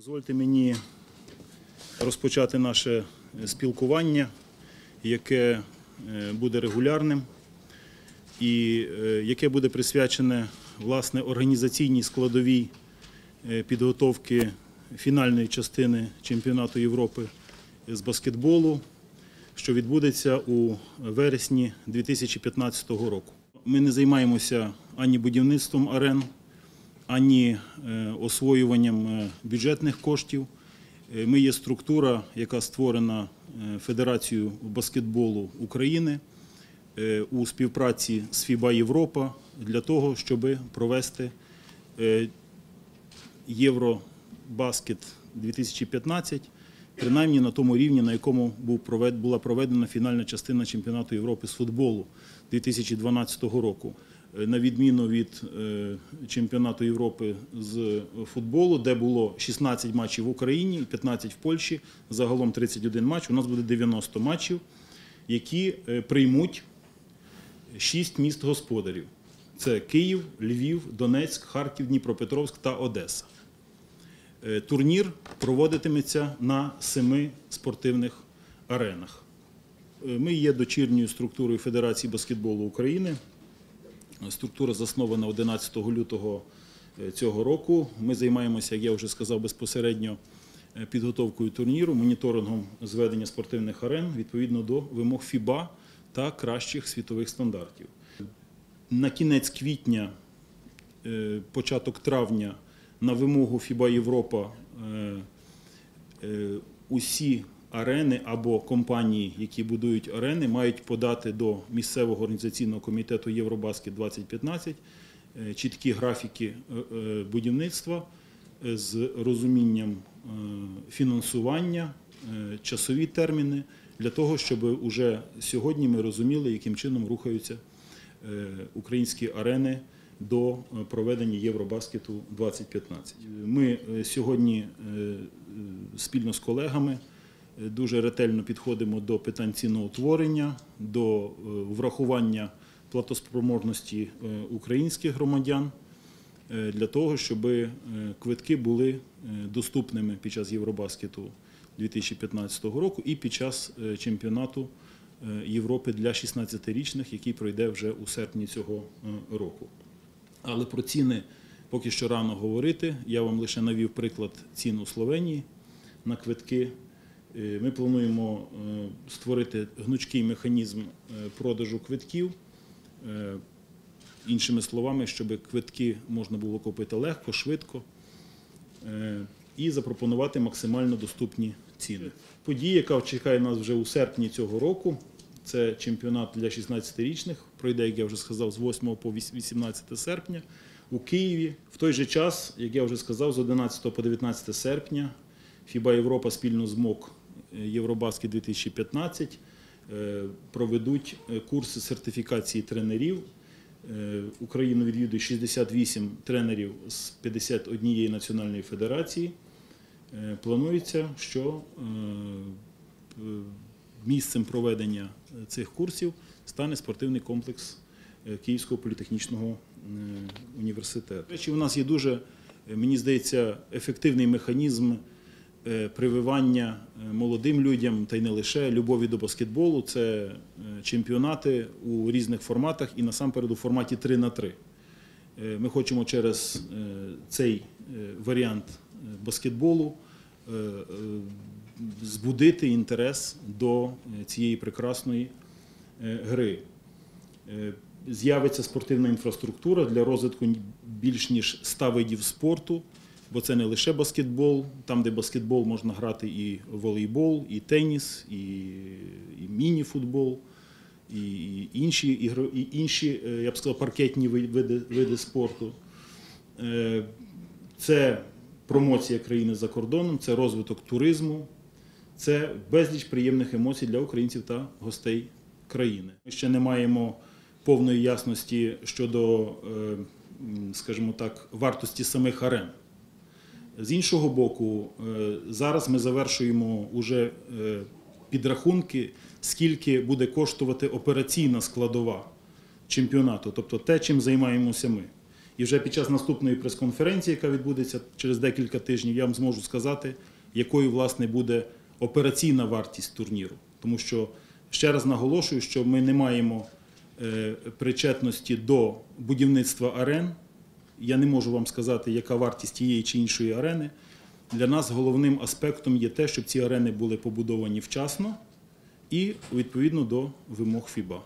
Дозвольте мені розпочати наше спілкування, яке е, буде регулярним і е, яке буде присвячене власне організаційній складовій е, підготовки фінальної частини чемпіонату Європи з баскетболу, що відбудеться у вересні 2015 року. Ми не займаємося ані будівництвом арен, ані е, освоюванням е, бюджетних коштів. Е, Ми є структура, яка створена Федерацією баскетболу України у співпраці з ФІБА Європа для того, щоб провести Євробаскет 2015, принаймні на тому рівні, на якому була проведена фінальна частина чемпіонату Європи з футболу 2012 року. Е, На відміну від е, чемпіонату Європи з футболу, де було 16 матчів в Україні і 15 в Польщі, загалом 31 матч, у нас буде 90 матчів, які е, приймуть шість міст господарів: це Київ, Львів, Донецьк, Харків, Дніпропетровськ та Одеса. Турнір проводитиметься на семи спортивних аренах. Ми є дочірньою структурою Федерації баскетболу України. Структура заснована 11 лютого е, цього року. Ми займаємося, як я вже сказав, безпосередньо е, підготовкою турніру, моніторингом зведення спортивних арен відповідно до вимог ФІБА та кращих світових стандартів. На кінець квітня, е, початок травня, на вимогу ФІБА Європа усі арени або компанії, які будують арени, мають подати до місцевого організаційного комітету Євробаскет 2015 е, чіткі графіки е, е, будівництва е, з розумінням фінансування, часові терміни для того, щоб уже сьогодні ми розуміли, яким чином рухаються українські арени до проведення Євробаскету 2015. Ми сьогодні спільно з колегами дуже ретельно підходимо до питань ціноутворення, до е, врахування платоспроможності е, українських громадян е, для того, щоб квитки були доступними під час Євробаскету 2015 року і під час чемпіонату Європи для 16-річних, який пройде вже у серпні цього року. Але про ціни поки що рано говорити. Я вам лише навів приклад цін у Словенії на квитки. Е, Ми плануємо е, створити гнучкий механізм е, продажу квитків. Іншими словами, щоб квитки можна було купити легко, швидко і запропонувати максимально доступні ціни. Подія, яка чекає нас вже у серпні цього року, це чемпіонат для 16-річних. Пройде, як я вже сказав, з 8 по 18 серпня у Києві. В той же час, як я вже сказав, з 11 по 19 серпня ФІБА Європа спільно з МОК Євробаскет 2015 е, проведуть е, курси сертифікації тренерів. Е, Україну відвідує 68 тренерів з 51 національної федерації. Планується, що місцем проведення цих курсів стане спортивний комплекс Київського політехнічного університету. У нас є дуже, мені здається, ефективний механізм прививання е, молодим людям, та й не лише любові до баскетболу. Це е, чемпіонати у різних форматах і насамперед у форматі 3 на 3 Е, Ми хочемо через е, цей е, варіант е, баскетболу е, е, збудити інтерес до е, цієї прекрасної е, гри. Е, З'явиться спортивна інфраструктура для розвитку більш ніж 100 видів спорту, бо це не лише баскетбол. Там, де баскетбол можна грати і волейбол, і теніс, і, і міні-футбол, і і інші, і інші, е, я б сказав, паркетні види, види спорту. Е, Це промоція країни за кордоном, це розвиток туризму, це безліч приємних емоцій для українців та гостей країни. Ми ще не маємо повної ясності щодо, е, скажімо так, вартості самих арен. З іншого боку, е, зараз ми завершуємо уже е, підрахунки, скільки буде коштувати операційна складова чемпіонату, тобто те, чим займаємося ми. І вже під час наступної прес-конференції, яка відбудеться через декілька тижнів, я вам зможу сказати, якою власне буде операційна вартість турніру. Тому що ще раз наголошую, що ми не маємо е, причетності до будівництва арен. Я не можу вам сказати, яка вартість тієї чи іншої арени. Для нас головним аспектом є те, щоб ці арени були побудовані вчасно і відповідно до вимог ФІБА.